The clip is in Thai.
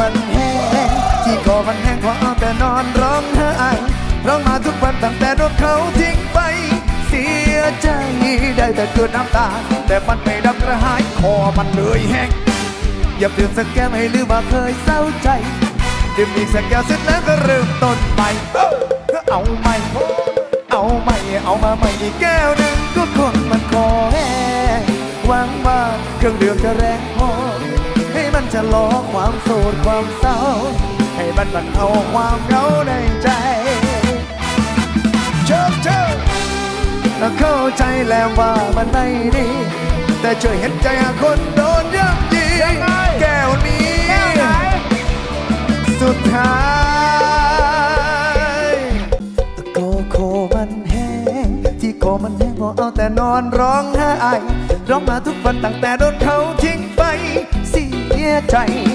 มันแห้งที่คอมันแห้งพราะเอาแต่นอนร้องไห้ร้องมาทุกวันตั้งแต่โดนเขาทิ้งไป เสียใจได้แต่เกิดน้ำตา แต่มันไม่ดับกระหายคอมันเลยแห้งอย่าเปลี่ยนสักแก้วให้ลืมว่าเคยเศร้าใจดื่มอีกสักแก้วเสร็จแล้วก็เริ่มต้นใหม่เอาก็เอาใหม่เอาใหม่เอามาใหม่อีกแก้วหนึ่งก็คนมันคอแห้งหวังว่าเครื่องดื่มจะแรงพอ ให้มันจะลอความโศกความเศร้า ให้มันบรรเทาความเหงาในใจเชิญเชิญเราเข้าใจแล้วว่ามันไม่ดี แต่ช่วยเห็นใจคนโดนย่ำยีแก้วนี้ สุดท้ายโกโคมันแห้ง ที่โคมันแห้งพราะเอาแต่นอนร้องไห้ร้องมาทุกวันตั้งแต่โดนเขาทิ้งไป ใจ